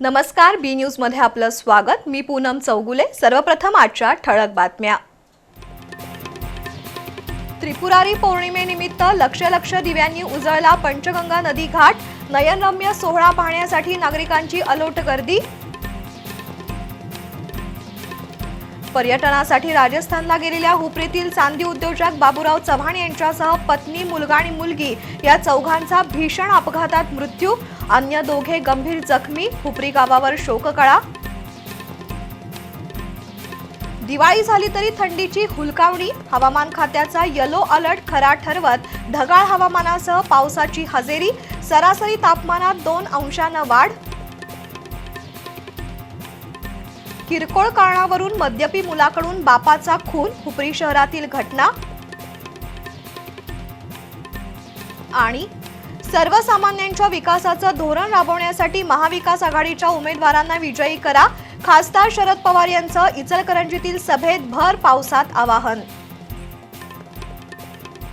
नमस्कार बी न्यूजमध्ये आपलं स्वागत. मी पूनम चौगुले. सर्वप्रथम आजच्या ठळक बातम्या. त्रिपुरारी पौर्णिमेनिमित्त लक्ष लक्ष दिव्यांनी उजळला पंचगंगा नदी घाट. नयनरम्य सोहळा पाहण्यासाठी नागरिकांची अलोट गर्दी. पर्यटनासाठी राजस्थानला गेलेल्या हुपरीतील चांदी उद्योजक बाबूराव चव्हाण यांच्यासह पत्नी मुलगा आणि मुलगी या चौघांचा भीषण अपघातात मृत्यू. अन्य दोघे गंभीर जखमी. हुपरी गावावर शोककळा. दिवाळी झाली तरी थंडीची हुलकावणी. हवामान खात्याचा येलो अलर्ट खरा ठरवत ढगाळ हवामानासह पावसाची हजेरी. सरासरी तापमानात दोन अंशानं वाढ. किरकोळ कारणावरून मद्यपी मुलाकडून बापाचा खून हुपरी शहरातील घटना आणि सर्वसामान्यांच्या विकासाचं धोरण राबवण्यासाठी महाविकास आघाडीच्या उमेदवारांना विजयी करा. खासदार शरद पवार यांचं इचलकरंजीतील सभेत भर पावसात आवाहन.